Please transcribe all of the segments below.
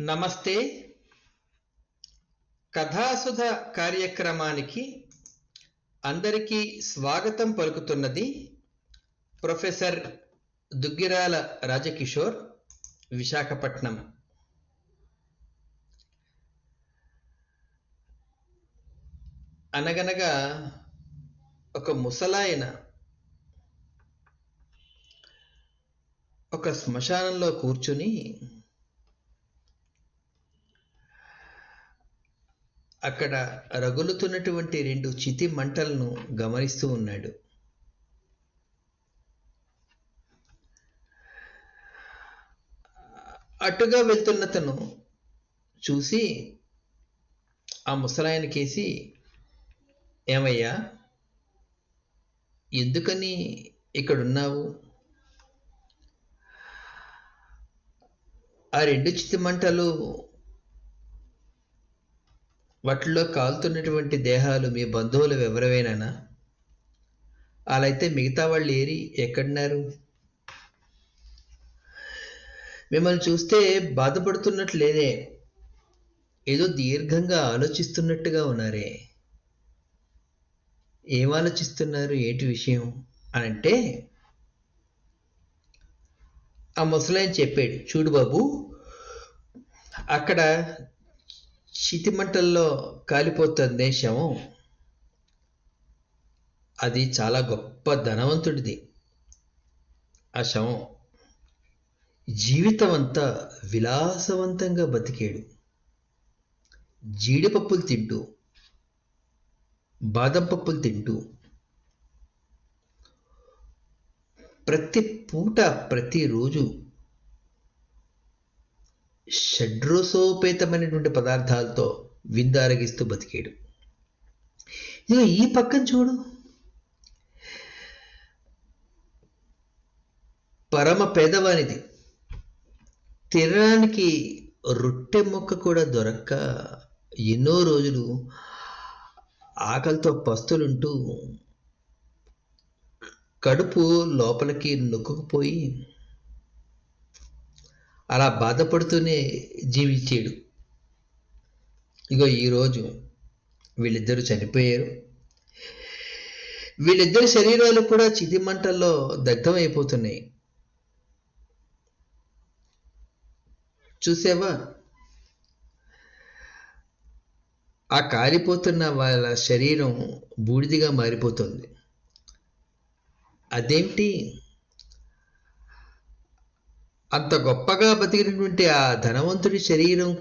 నమస్తే. కథాసుధ కార్యక్రమానికి అందరికీ స్వాగతం పలుకుతున్నది ప్రొఫెసర్ దుగ్గిరాల రాజకిషోర్ విశాఖపట్నం. అనగనగా ఒక ముసలాయన ఒక శ్మశానంలో కూర్చుని అక్కడ రగులుతున్నటువంటి రెండు చితి మంటలను గమనిస్తూ ఉన్నాడు. అటుగా వెళ్తున్నతను చూసి ఆ ముసలాయనకేసి ఏమయ్యా ఎందుకని ఇక్కడున్నావు? ఆ రెండు చితి మంటలు వాటిలో కాలుతున్నటువంటి దేహాలు మీ బంధువులు వివరమేనా అలా అయితే మిగతా వాళ్ళు ఏరి ఎక్కడున్నారు? మిమ్మల్ని చూస్తే బాధపడుతున్నట్లు లేదే. ఏదో దీర్ఘంగా ఆలోచిస్తున్నట్టుగా ఉన్నారే. ఏం ఆలోచిస్తున్నారు? ఏంటి విషయం? అని అంటే ఆ ముసలాయన చెప్పాడు చూడు బాబు అక్కడ చితిమంటల్లో కాలిపోతుంది శవం అది చాలా గొప్ప ధనవంతుడిది. ఆ శవం జీవితం అంతా విలాసవంతంగా బతికాడు. జీడిపప్పులు తింటూ బాదం పప్పులు తింటూ ప్రతి పూట ప్రతిరోజు షడ్రోసోపేతమైనటువంటి పదార్థాలతో విందారగిస్తూ బతికాడు. ఇక ఈ పక్కన చూడు. పరమ పేదవానిది. తినడానికి రొట్టె మొక్క కూడా దొరక్క ఎన్నో రోజులు ఆకలితో పస్తులుంటూ కడుపు లోపలికి నొక్కుకుపోయి అలా బాధపడుతూనే జీవించాడు. ఇగో ఈరోజు వీళ్ళిద్దరూ చనిపోయారు. వీళ్ళిద్దరి శరీరాలు కూడా చితిమంటల్లో దగ్ధమైపోతున్నాయి. చూసావా? ఆ కాలిపోతున్న వాళ్ళ శరీరం బూడిదిగా మారిపోతుంది. అదేంటి? అంత గొప్పగా బతికినటువంటి ఆ ధనవంతుడి శరీరం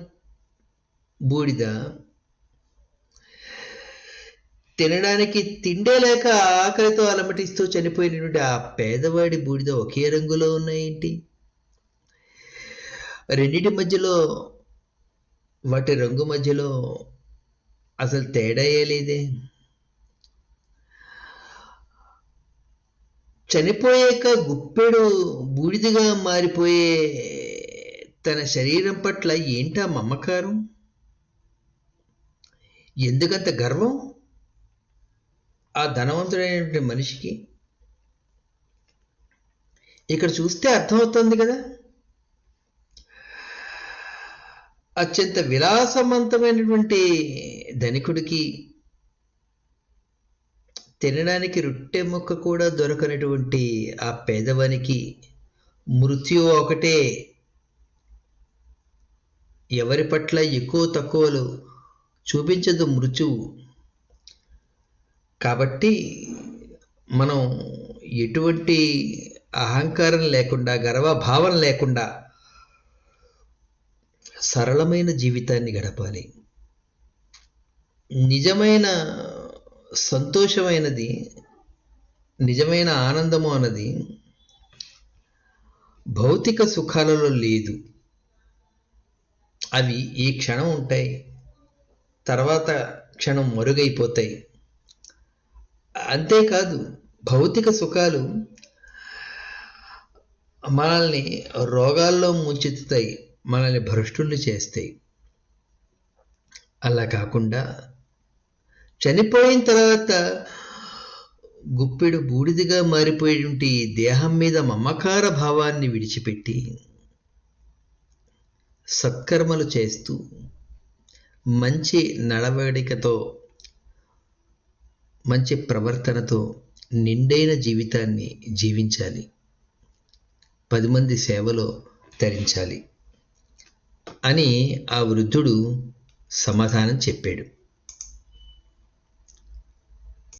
బూడిద తినడానికి తిండే లేక ఆకలితో అలమటిస్తూ చనిపోయినటువంటి ఆ పేదవాడి బూడిద ఒకే రంగులో ఉన్నాయేంటి? రెండింటి మధ్యలో వాటి రంగు మధ్యలో అసలు తేడా లేదే? చనిపోయాక గుప్పెడు బూడిదిగా మారిపోయే తన శరీరం పట్ల ఏంటా మమకారం? ఎందుకంత గర్వం? ఆ ధనవంతుడైనటువంటి మనిషికి? ఇక్కడ చూస్తే అర్థమవుతుంది కదా? అత్యంత విలాసవంతమైనటువంటి ధనికుడికి తినడానికి రొట్టె ముక్క కూడా దొరకనటువంటి ఆ పేదవానికి మృత్యు ఒకటే. ఎవరి పట్ల ఎక్కువ తక్కువలు చూపించదు మృత్యువు. కాబట్టి మనం ఎటువంటి అహంకారం లేకుండా గర్వభావం లేకుండా సరళమైన జీవితాన్ని గడపాలి. నిజమైన సంతోషమైనది నిజమైన ఆనందము అన్నది భౌతిక సుఖాలలో లేదు. అవి ఈ క్షణం ఉంటాయి తర్వాత క్షణం మరుగైపోతాయి. అంతేకాదు భౌతిక సుఖాలు మనల్ని రోగాల్లో ముంచెత్తుతాయి మనల్ని భ్రష్టుల్ని చేస్తాయి. అలా కాకుండా చనిపోయిన తర్వాత గుప్పెడు బూడిదిగా మారిపోయేటువంటి దేహం మీద మమకార భావాన్ని విడిచిపెట్టి సత్కర్మలు చేస్తూ మంచి నడవడికతో మంచి ప్రవర్తనతో నిండైన జీవితాన్ని జీవించాలి. పది మంది సేవలో తరించాలి అని ఆ వృద్ధుడు సమాధానం చెప్పాడు.